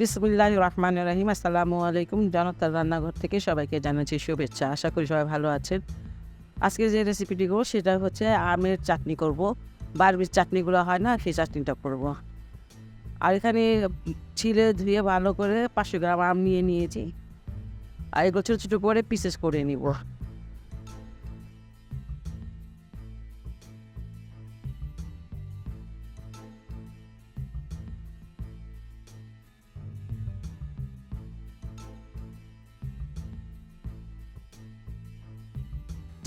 বিসমুল্লাহ রহমান রাহিম আসসালামু আলাইকুম জনতার রান্নাঘর থেকে সবাইকে জানাচ্ছি শুভেচ্ছা। আশা করি সবাই ভালো আছেন। আজকে যে রেসিপিটি করব সেটা হচ্ছে আমের চাটনি করব। বারবির চাটনিগুলো হয় না, সেই চাটনিটা করব। আর এখানে ছিলে ধুয়ে ভালো করে পাঁচশো গ্রাম আম নিয়ে নিয়েছি। আর এগুলো ছোটো ছোটো করে পিসেস করে নিব।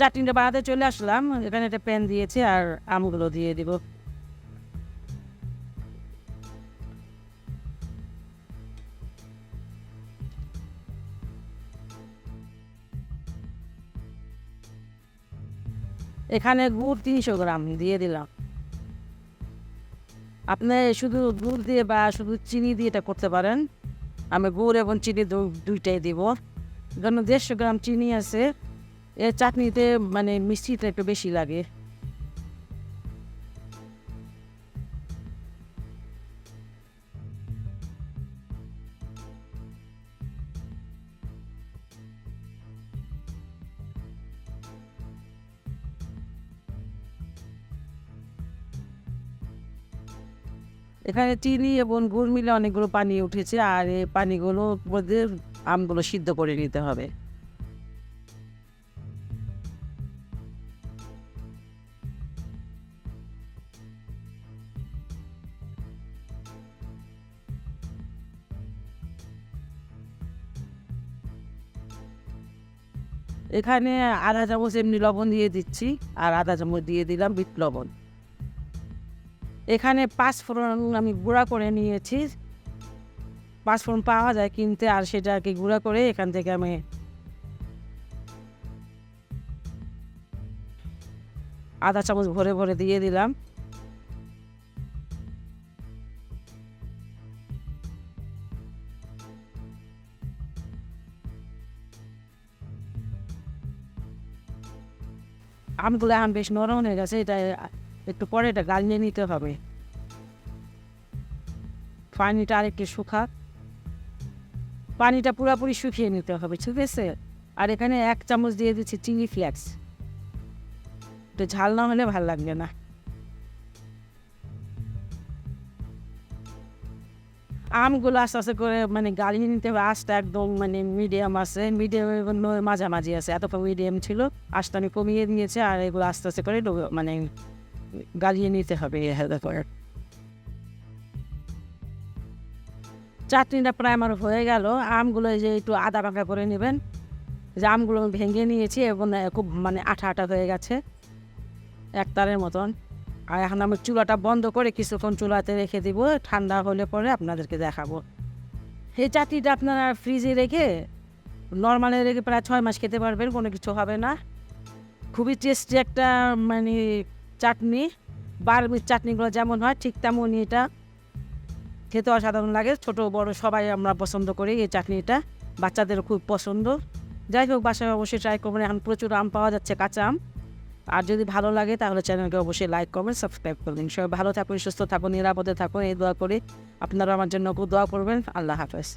চাটনিটা বানাতে চলে আসলাম। এখানে একটা প্যান দিয়েছি আর আমগুলো দিয়ে দিব। এখানে গুড় তিনশো গ্রাম দিয়ে দিলাম। আপনি শুধু গুড় দিয়ে বা শুধু চিনি দিয়ে এটা করতে পারেন। আমি গুড় এবং চিনি দুইটাই দিব। কারণ দেড়শো গ্রাম চিনি আছে। এ চাটনিতে মানে মিষ্টিটা একটু বেশি লাগে। এখানে চিনি এবং গুড় মিলে অনেকগুলো পানি উঠেছে, আর এই পানিগুলো আমগুলো সিদ্ধ করে নিতে হবে। এখানে আধা চামচ এমনি লবণ দিয়ে দিচ্ছি, আর আধা চামচ দিয়ে দিলাম বিট লবণ। এখানে পাঁচ ফোড়ন আমি গুঁড়া করে নিয়েছি। পাঁচ ফোড়ন পাওয়া যায় কিনতে, আর সেটাকে গুঁড়া করে এখান থেকে আমি আধা চামচ ভরে ভরে দিয়ে দিলাম। আমগুলো আম বেশ নরম হয়ে গেছে, এটা, একটু পরে এটা গাল নিয়ে নিতে হবে। পানিটা আরেকটু শুকা। পানিটা পুরোপুরি শুকিয়ে নিতে হবে, ঠিক আছে? আর এখানে এক চামচ দিয়ে দিচ্ছি চিলি ফ্লেক্স। একটু ঝাল না হলে ভালো লাগবে না। আমগুলো আস্তে আস্তে করে মানে গালিয়ে নিতে হবে। আঁচটা একদম মানে মিডিয়াম আছে। মিডিয়াম মাঝামাঝি আছে। এত মিডিয়াম ছিল। আঁচটা আমি কমিয়ে দিয়েছি আর এগুলো আস্তে আস্তে করে মানে গালিয়ে নিতে হবে করে। চাটনিটা প্রায় আমার হয়ে গেল। আমগুলো এই যে একটু আদা বাঁকা করে নেবেন। যে আমগুলো ভেঙে নিয়েছি এবং খুব মানে আঠা আঠা হয়ে গেছে। এক তারের মতন। আর এখন আমি চুলাটা বন্ধ করে কিছুক্ষণ চুলাতে রেখে দিব, ঠান্ডা হলে পরে আপনাদেরকে দেখাবো। এই চাটনিটা আপনারা ফ্রিজে রেখে, নর্মালে রেখে প্রায় ছয় মাস খেতে পারবেন, কোনো কিছু হবে না। খুবই টেস্টি একটা মানে চাটনি, বারবির চাটনিগুলো যেমন হয়, ঠিক তেমনই এটা। খেতে অসাধারণ লাগে, ছোট বড় সবাই আমরা পছন্দ করি এই চাটনিটা বাচ্চাদের খুব পছন্দ। যাই হোক, বাসায় অবশ্যই ট্রাই করবেন, এখন প্রচুর আম পাওয়া যাচ্ছে, কাঁচা আম। আর যদি ভালো লাগে, তাহলে চ্যানেলকে অবশ্যই লাইক করবেন সাবস্ক্রাইব করবেন সবাই ভালো থাকুন, সুস্থ থাকুন, নিরাপদে থাকুন। এই দোয়া করে আপনারা আমার জন্য দোয়া করবেন। আল্লাহ হাফেজ।